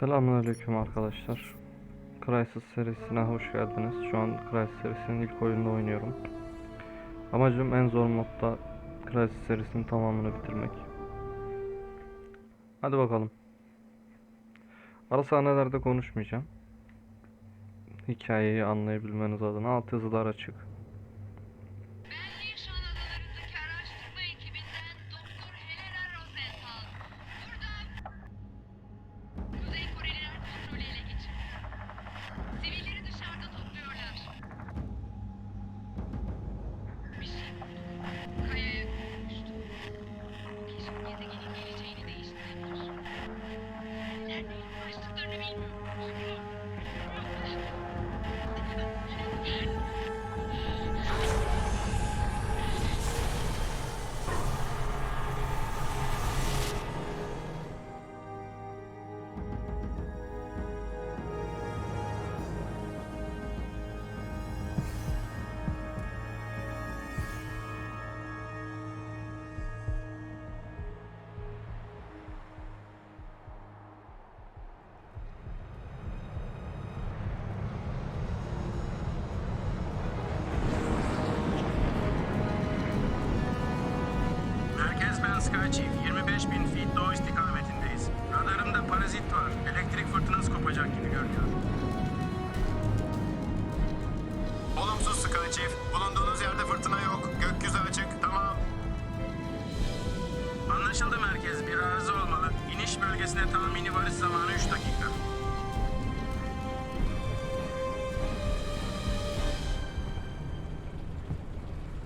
Selamünaleyküm arkadaşlar. Crysis serisine hoş geldiniz. Şu an Crysis serisinin ilk oyununda oynuyorum. Amacım en zor modda Crysis serisinin tamamını bitirmek. Hadi bakalım. Ara sahnelerde konuşmayacağım. Hikayeyi anlayabilmeniz adına altyazılar açık.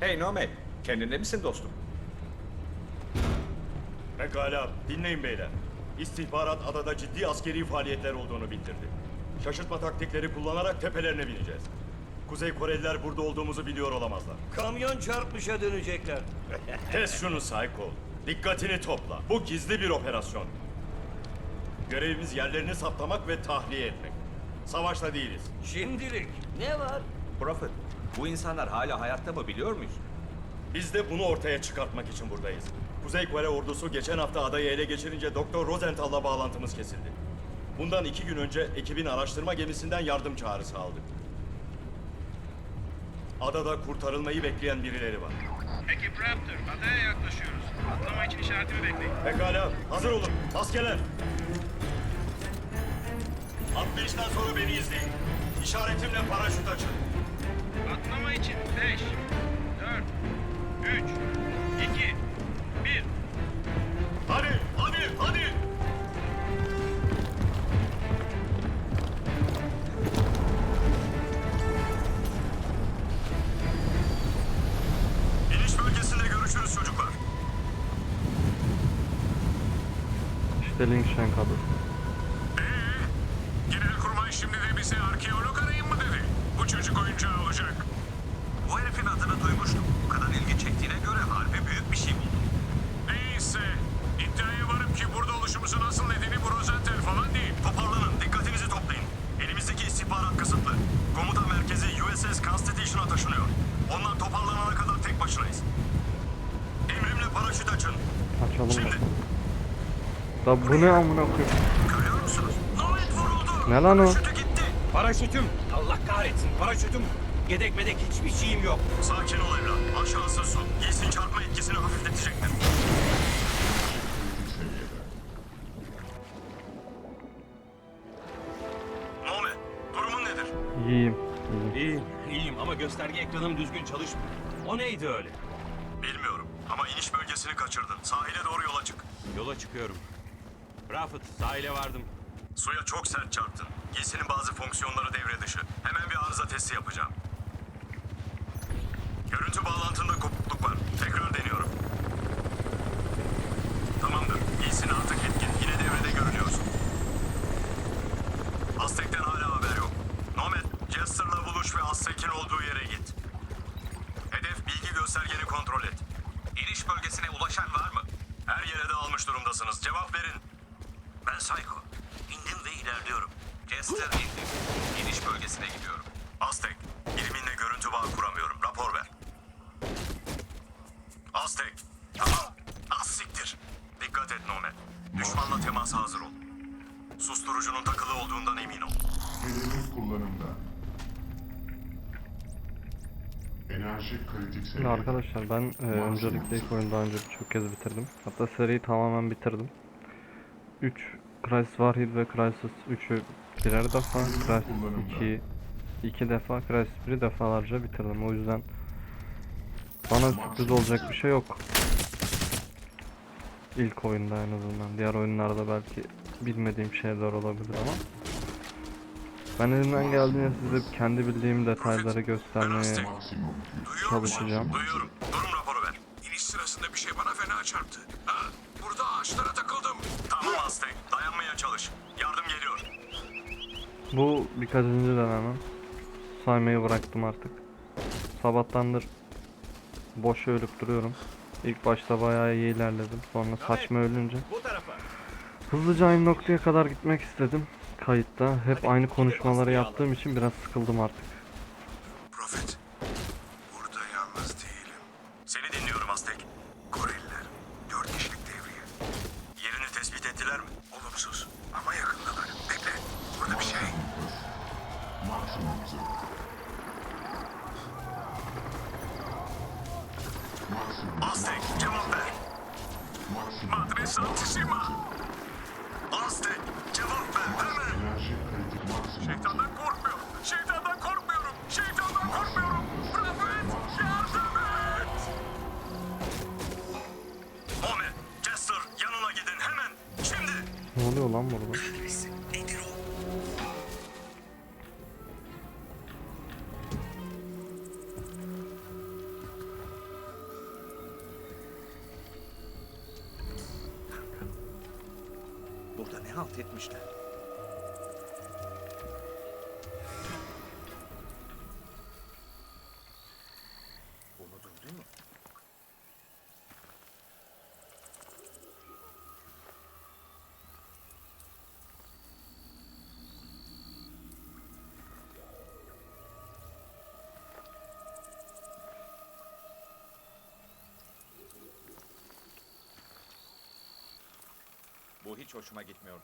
Hey Nomad, kendinde misin dostum? Pekala, dinleyin beyler. İstihbarat adada ciddi askeri faaliyetler olduğunu bildirdi. Şaşırtma taktikleri kullanarak tepelerine bineceğiz. Kuzey Koreliler burada olduğumuzu biliyor olamazlar. Kamyon çarpmışa dönecekler. Kes şunu Psycho. Dikkatini topla. Bu gizli bir operasyon. Görevimiz yerlerini saptamak ve tahliye etmek. Savaşta değiliz. Şimdilik. Ne var? Prophet, bu insanlar hala hayatta mı biliyor muyuz? Biz de bunu ortaya çıkartmak için buradayız. Kuzey Kore ordusu geçen hafta adayı ele geçirince Doktor Rosenthal'la bağlantımız kesildi. Bundan iki gün önce ekibin araştırma gemisinden yardım çağrısı aldık. Adada kurtarılmayı bekleyen birileri var. Ekip Raptor. Adaya yaklaşıyoruz. Atlama için işaretimi bekleyin. Pekala, hazır olun. Maskeler. Atlayıştan sonra beni izleyin. İşaretimle paraşüt açın. Atlama için 5, 4, 3, 2, 1. Hadi, hadi, hadi. İniş bölgesinde görüşürüz çocuklar. Selingshank adı. Genelkurmay şimdi de bize arkeolog arayın mı dedi? Bu çocuk oyuncağı olacak. Bu herifin adını duymuştum. Bu kadar ilgi çektiğine göre harbi büyük bir şey buldum. Neyse. İddiaya varım ki burada oluşumuzun asıl nedeni bu Rosenthal falan değil. Toparlanın, dikkatinizi toplayın. Elimizdeki istihbarat kısıtlı. Komuta merkezi USS Constitution'a taşınıyor. Onlar toparlanana kadar tek başınayız. Emrimle paraşüt açın. Açalım Şimdi. bakalım. Da bu ne amına koyayım? Görüyor musunuz? Vuruldu. Ne lan o? Paraşütü gitti. Paraşütüm. Allah kahretsin paraşütüm. Yedek medek hiçbir şeyim yok. Sakin ol evlat. Aşağısı su. Giysin çarpma etkisini hafifletecektir. Nome, durumun nedir? İyiyim. iyiyim. İyiyim, iyiyim ama gösterge ekranım düzgün çalışmıyor. O neydi öyle? Bilmiyorum ama iniş bölgesini kaçırdın. Sahile doğru yola çık. Yola çıkıyorum. Rafet, sahile vardım. Suya çok sert çarptın. Giysinin bazı fonksiyonları devre dışı. Hemen bir arıza testi yapacağım. Görüntü bağlantında kopukluk var. Tekrar deniyorum. Tamamdır. Giysin artık etkin. Yine devrede görünüyorsun. Aztek'ten hala haber yok. Nomad, Jester'la buluş ve Aztek'in olduğu yere git. Hedef bilgi göstergeni kontrol et. İniş bölgesine ulaşan var mı? Her yere dağılmış durumdasınız. Cevap verin. Ben Psycho. İndim ve ilerliyorum. Jester indim. İniş bölgesine gidiyorum. Aztek, biriminle görüntü bağı kuramıyorum. Rapor ver. Aztek. Tamam. Az siktir. Dikkat et Nomad. Düşmanla temasa hazır ol. Susturucunun takılı olduğundan emin ol. Hedef kullanımda. Enerji kritik Şimdi arkadaşlar ben e, öncelikle ilk oyunu daha önce birçok kez bitirdim. Hatta seriyi tamamen bitirdim. 3 Crysis Warhead ve Crysis 3'ü birer defa, Crysis 2'yi 2 defa, Crysis 1'i defalarca bitirdim. O yüzden bana sürpriz olacak bir şey yok. İlk oyunda en azından. Diğer oyunlarda belki bilmediğim şeyler olabilir ama ben elimden geldiğince size kendi bildiğim detayları göstermeye Çalışacağım. Duyuyorum. Durum raporu ver. İniş sırasında bir şey bana fena çarptı. Ha, burada ağaçlara takıldım. Tamam Aztek. Dayanmaya çalış. Yardım geliyor. Bu birkaçıncı denemem. Saymayı bıraktım artık. Sabahtandır boş ölüp duruyorum. İlk başta bayağı iyi ilerledim. Sonra saçma ölünce hızlıca aynı noktaya kadar gitmek istedim. Kayıtta hep aynı konuşmaları yaptığım için biraz sıkıldım artık. Etmişler? Bunu duydun mu? Bu hiç hoşuma gitmiyor.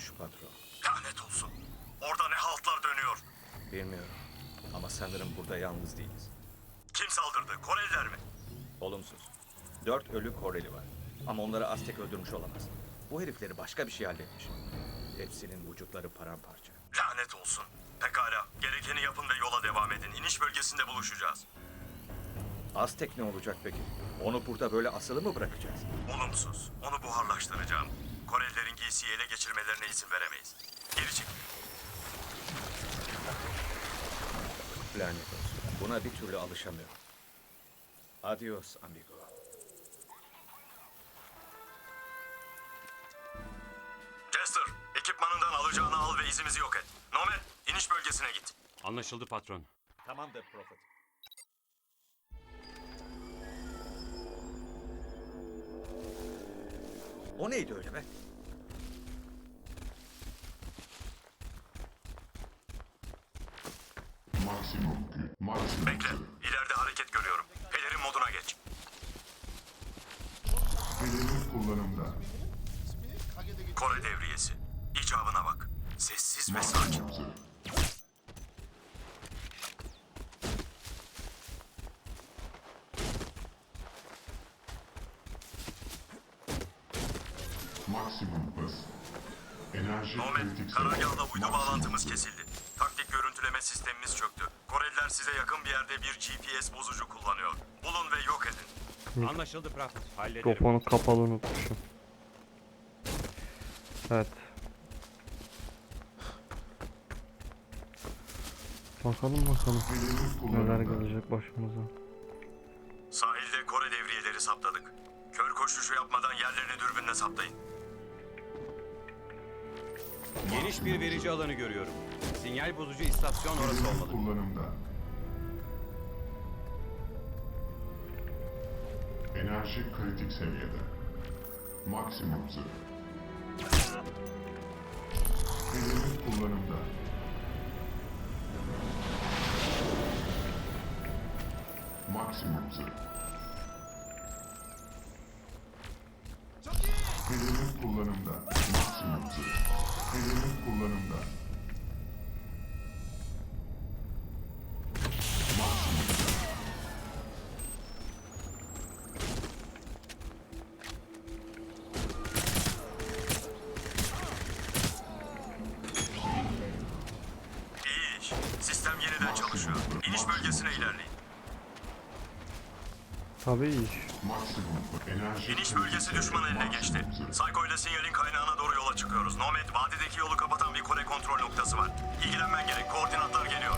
Ölmüş patron. Lanet olsun. Orada ne haltlar dönüyor? Bilmiyorum. Ama sanırım burada yalnız değiliz. Kim saldırdı? Koreliler mi? Olumsuz. Dört ölü Koreli var. Ama onları Aztek öldürmüş olamaz. Bu herifleri başka bir şey halletmiş. Hepsinin vücutları paramparça. Lanet olsun. Pekala. Gerekeni yapın ve yola devam edin. İniş bölgesinde buluşacağız. Aztek ne olacak peki? Onu burada böyle asılı mı bırakacağız? Olumsuz. Onu buharlaştıracağım. Korelilerin giysiyi ele geçirmelerine izin veremeyiz. Geri çık. Lanet olsun. Buna bir türlü alışamıyorum. Adios amigo. Jester, ekipmanından alacağını al ve izimizi yok et. Nomad, iniş bölgesine git. Anlaşıldı patron. Tamamdır Prophet. O neydi öyle be? Maksimum güç. Maksimum Bekle, ileride hareket görüyorum. Pelerin moduna geç. Hedef kullanımda. Kore devriyesi. İcabına bak. Sessiz ve sakin. Kritik karargahla uydu bağlantımız kesildi. Taktik görüntüleme sistemimiz çöktü. Koreliler size yakın bir yerde bir GPS bozucu kullanıyor. Bulun ve yok edin. Anlaşıldı Prophet. Hallederim. Mikrofonu kapalı unutmuşum. Evet. Bakalım bakalım neler gelecek başımıza. Sahilde Kore devriyeleri saptadık. Kör koşuşu yapmadan yerlerini dürbünle saptayın. Geniş bir verici alanı görüyorum. Sinyal bozucu istasyon orası olmalı. kullanımda. Enerji kritik seviyede. Maksimum zırh. Hedef kullanımda. Maksimum zırh. Hedef kullanımda. Maksimum zırh. Hedef kullanımda. İyi iş. Sistem yeniden çalışıyor. İniş bölgesine ilerleyin. Tabii iş. Maksimum enerji İniş bölgesi düşman eline geçti. Psycho ile sinyalin kaynağına doğru yola çıkıyoruz. Nomad vadideki yolu kapatan bir kore kontrol noktası var. İlgilenmen gerek. Koordinatlar geliyor.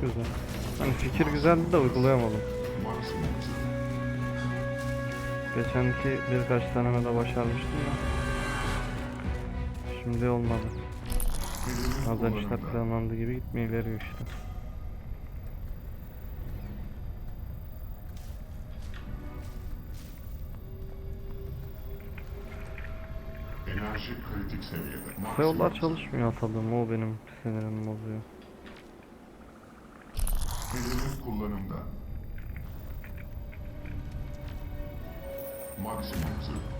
Güzel. Hani fikir güzeldi de uygulayamadım. Geçenki birkaç denemede başarmıştım da. Şimdi olmadı. Bazen işler planlandığı gibi gitmeyi veriyor işte. Enerji kritik seviyede. Yollar çalışmıyor atadığım o benim sinirimi bozuyor. Hedef kullanımda. Maksimum zırh.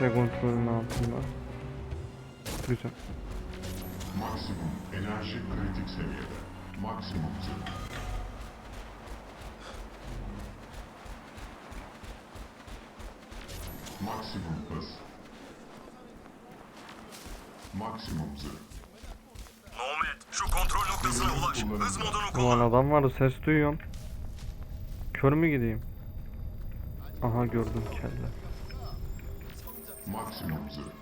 Şey kontrolün altında. Güzel. Maksimum enerji kritik seviyede. Maksimum zırh. Maksimum hız. Maksimum zırh. Nomad, şu kontrol noktasına ulaş. Hız modunu kullan. Ulan adam var ses duyuyorum. Kör mü gideyim? Aha gördüm kelle. Maksimum zırh.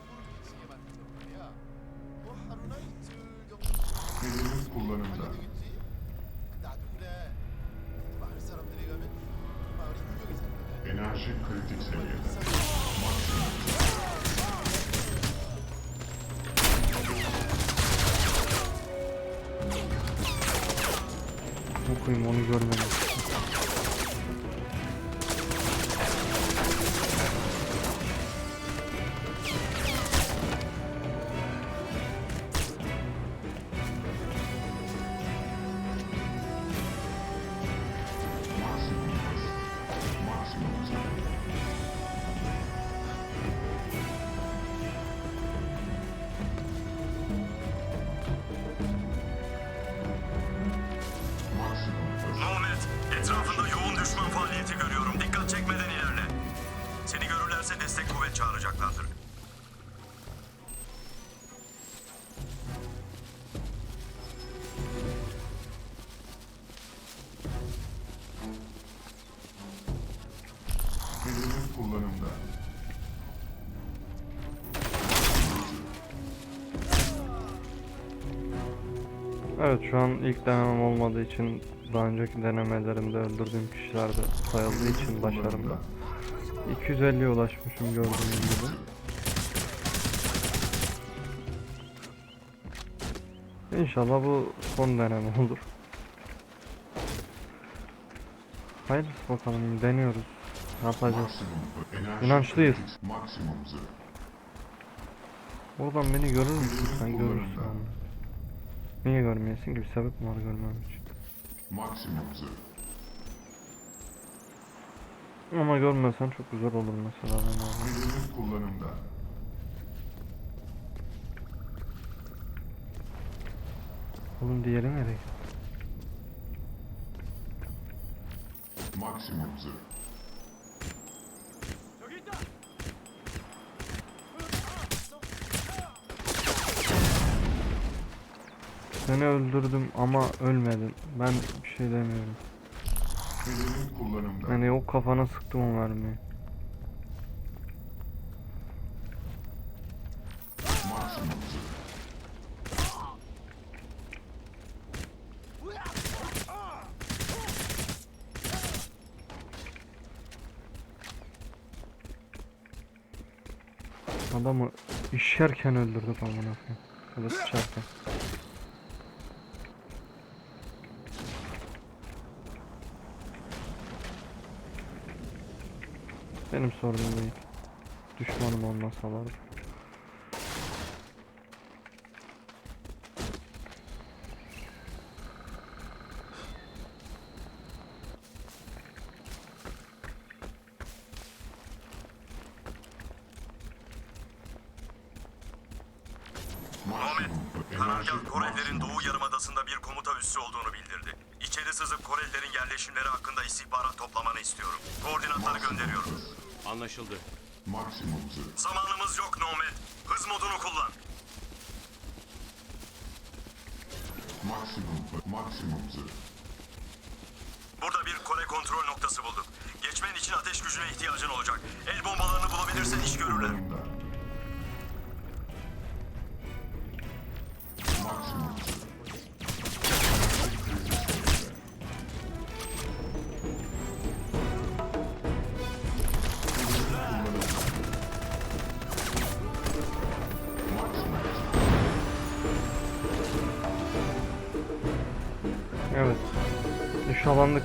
Evet şu an ilk denemem olmadığı için daha önceki denemelerimde öldürdüğüm kişiler de sayıldığı için başarımda. 250'ye ulaşmışım gördüğünüz gibi. İnşallah bu son deneme olur. Hayırlısı bakalım deniyoruz. Ne yapacağız? İnançlıyız. Oradan beni görür müsün? Sen görürsün. Niye görmeyesin ki? Bir sebep mi var görmem için? Maksimum. Ama görmesen çok güzel olur mesela. Ürünün kullanımda. Oğlum diğeri nereye? Maksimum zırh. Seni öldürdüm ama ölmedin. Ben bir şey demiyorum. Yani o kafana sıktım o mermiyi. Adamı işerken öldürdük amına koyayım. Ya da sıçarken. Sorunum değil. Düşmanım enerji Karargah Korelilerin Doğu. Yarımadası'nda bir komuta üssü olduğunu bildirdi. İçeri sızıp Korelilerin yerleşimleri hakkında istihbarat toplamanı istiyorum. Koordinatları gönderiyorum. Hız. Anlaşıldı. Maksimum zırh. Zamanımız yok Nomad. Hız modunu kullan. Maksimum maksimum zırh. Burada bir Kore kontrol noktası bulduk. Geçmen için ateş gücüne ihtiyacın olacak. El bombalarını bulabilirsen iş görürler. Evet. Nişalandık.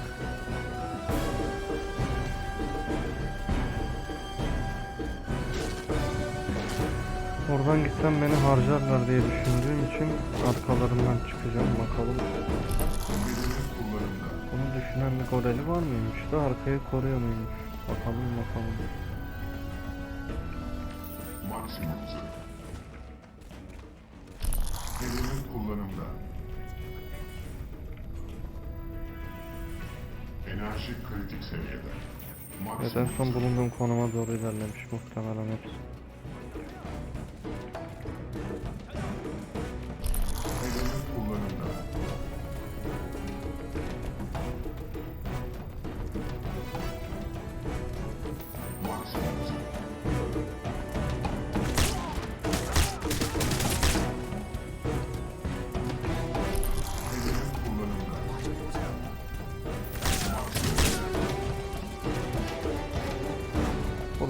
Oradan gitsem beni harcarlar diye düşündüğüm için arkalarından çıkacağım bakalım. Bunu düşünen bir Koreli var mıymış da arkayı koruyor muymuş? Bakalım bakalım. Maksimum Evet en son bulunduğum konuma doğru ilerlemiş muhtemelen hepsi.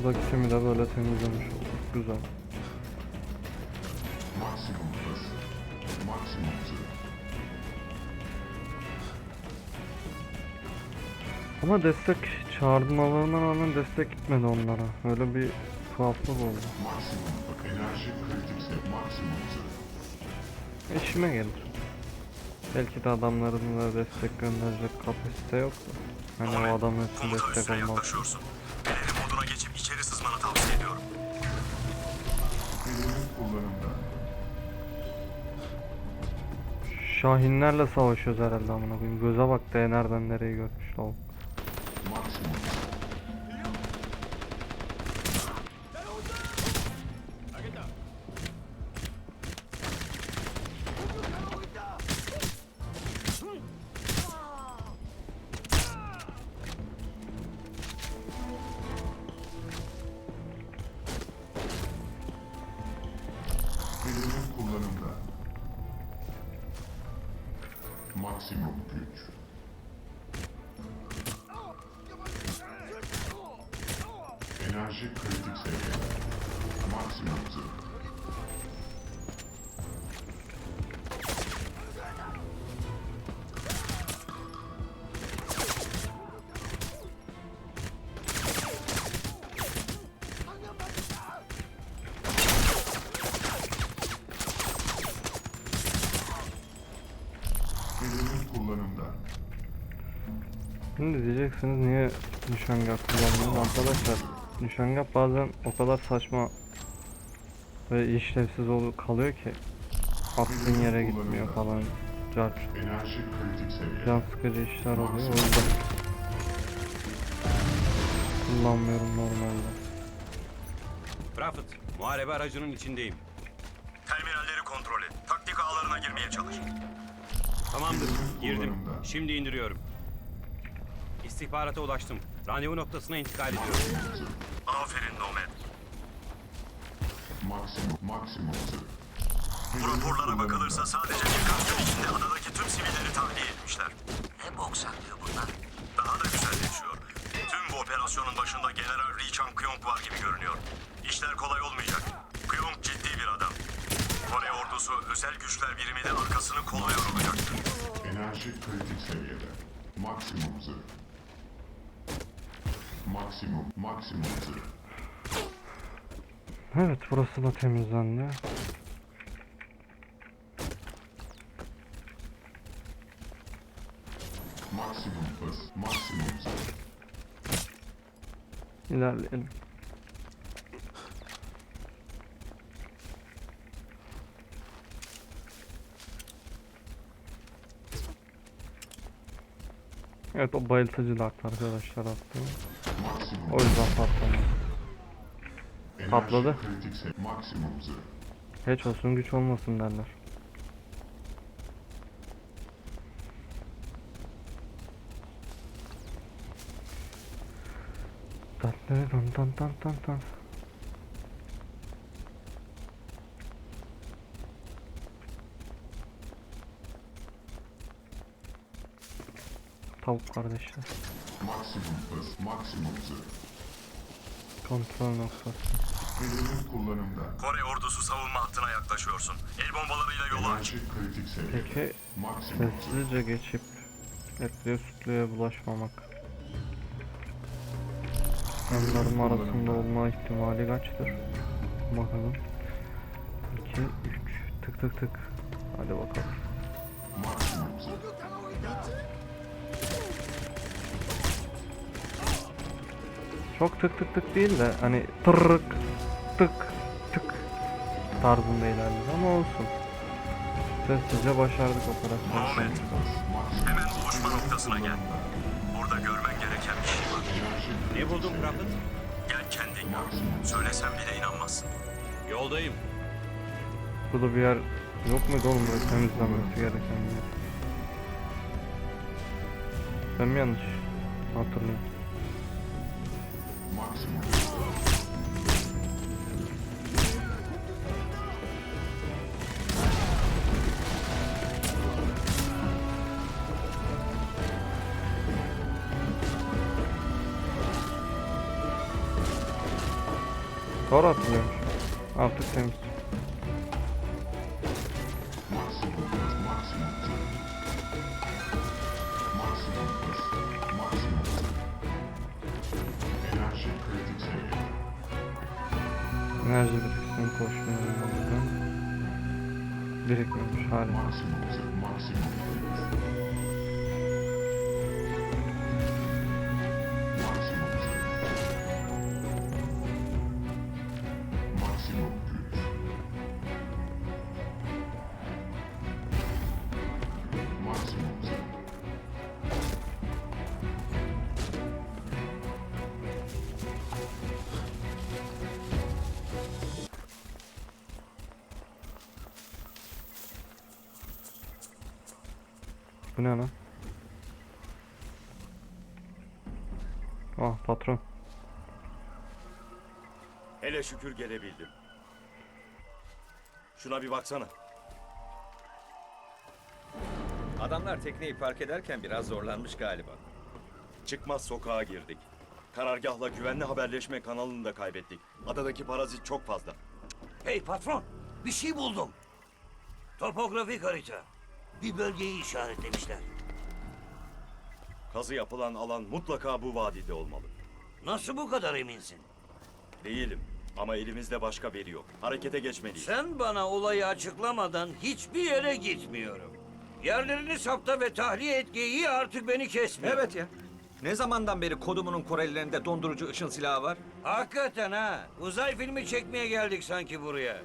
Buradaki tümü de böyle temizlemiş olduk. Güzel. Maksimum hız. Maksimum zırh. Ama destek çağırmalarına rağmen destek gitmedi onlara. Öyle bir tuhaflık oldu. Maksimum enerji. Maksimum. İşime gelir. Belki de adamların da destek gönderecek kapasite yok da. Hani o adamın için Komuta destek olmaz. Moduna geçip içeri sızmanı tavsiye ediyorum. Kullanımda. Şahinlerle savaşıyoruz herhalde amına koyayım. Göze bak de nereden nereye görmüş lavuk. Maksimum Şimdi diyeceksiniz niye nişangah kullanmıyorum arkadaşlar. Nişangah bazen o kadar saçma ve işlevsiz olup kalıyor ki attığın yere gitmiyor falan. Car can sıkıcı işler oluyor o yüzden kullanmıyorum normalde. Prophet, muharebe aracının içindeyim. Terminalleri kontrol et. Taktik ağlarına girmeye çalış. Tamamdır, girdim. Şimdi indiriyorum. İstihbarata ulaştım. Randevu noktasına intikal ediyorum. Aferin Nomad. Maksimum, maksimum. Bu raporlara bakılırsa sadece birkaç gün içinde adadaki tüm sivilleri tahliye etmişler. Ne bok saklıyor bunlar? Daha da güzelleşiyor. Tüm bu operasyonun başında General Lee Chang Kyong var gibi görünüyor. İşler kolay olmayacak. Kyong ciddi bir adam. Kore ordusu özel güçler birimi de arkasını kollıyor olacaktır. Enerji kritik seviyede. Maksimum zırh. Maksimum, maksimum. Evet burası da temizlendi. Maksimum hız, maksimum zırh. İlerleyelim. Evet o bayıltıcı lak arkadaşlar attı. O yüzden patladı. Patladı. Hiç olsun güç olmasın derler. Tatlı tan tan tan tan tan. Tavuk kardeşler. Maksimum hız, maksimum zırh. Kontrol noktası. Ürünün kullanımda. Kore ordusu savunma hattına yaklaşıyorsun. El bombalarıyla yolu aç. Enerji kritik seviyede. Peki Maksimum zırh. sessizce geçip etliye sütlüye bulaşmamak. Onların arasında olma ihtimali kaçtır? Bakalım. 2, 3, tık tık tık. Hadi bakalım. Çok tık tık tık değil de hani tırık tık tık tarzında ilerledi ama olsun. Sessizce başardık operasyonu. Hemen buluşma noktasına gel. Burada görmen gereken bir şey var. Ne buldun Prophet? Gel kendin gör. Söylesem bile inanmazsın. Yoldayım. Burada bir yer yok muydu oğlum böyle temizlenmesi gereken bir yer? Ben mi yanlış hatırlıyorum? Doğru hatırlıyormuş. Artık temiz. Biriksin koşmuyor. Bakın. Birikmemiş harika. Bu ne lan? Ah patron. Hele şükür gelebildim. Şuna bir baksana. Adamlar tekneyi park ederken biraz zorlanmış galiba. Çıkmaz sokağa girdik. Karargahla güvenli haberleşme kanalını da kaybettik. Adadaki parazit çok fazla. Hey patron, bir şey buldum. Topografik harita. Bir bölgeyi işaretlemişler. Kazı yapılan alan mutlaka bu vadide olmalı. Nasıl bu kadar eminsin? Değilim ama elimizde başka veri yok. Harekete geçmeliyiz. Sen bana olayı açıklamadan hiçbir yere gitmiyorum. Yerlerini sapta ve tahliye et geyiği artık beni kesmiyor. Evet ya. Ne zamandan beri kodumunun Korelilerinde dondurucu ışın silahı var? Hakikaten ha. Uzay filmi çekmeye geldik sanki buraya.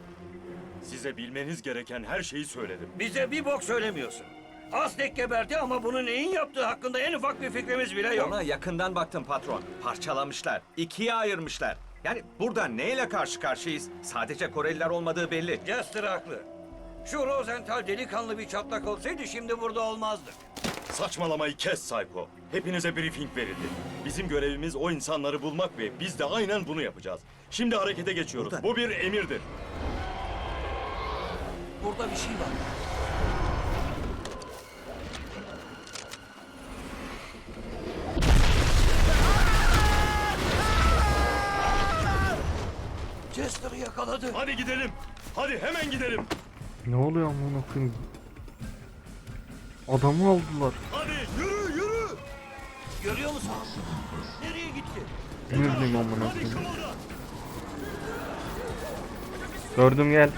Size bilmeniz gereken her şeyi söyledim. Bize bir bok söylemiyorsun. Aztek geberdi ama bunu neyin yaptığı hakkında en ufak bir fikrimiz bile yok. Ona yakından baktım patron. Parçalamışlar. ikiye ayırmışlar. Yani burada neyle karşı karşıyayız? Sadece Koreliler olmadığı belli. Jester haklı. Şu Rosenthal delikanlı bir çatlak olsaydı şimdi burada olmazdık. Saçmalamayı kes Sayko. Hepinize briefing verildi. Bizim görevimiz o insanları bulmak ve biz de aynen bunu yapacağız. Şimdi harekete geçiyoruz. Burada. Bu bir emirdir. Burada bir şey var. Chester'ı yakaladı. Hadi gidelim. Hadi hemen gidelim. Ne oluyor amına koyayım? Adamı aldılar. Hadi yürü yürü. Görüyor musun? Nereye gitti? Ne bileyim amına koyayım. Gördüm gel.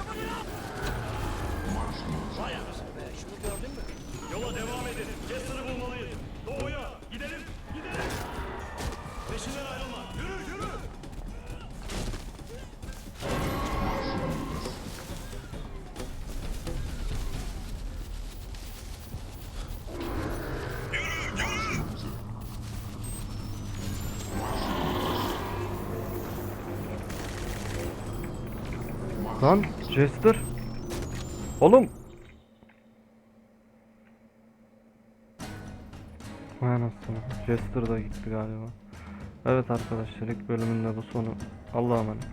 Lan Jester. Oğlum. Vay anasını. Jester da gitti galiba. Evet arkadaşlar ilk bölümün de bu sonu. Allah'a emanet.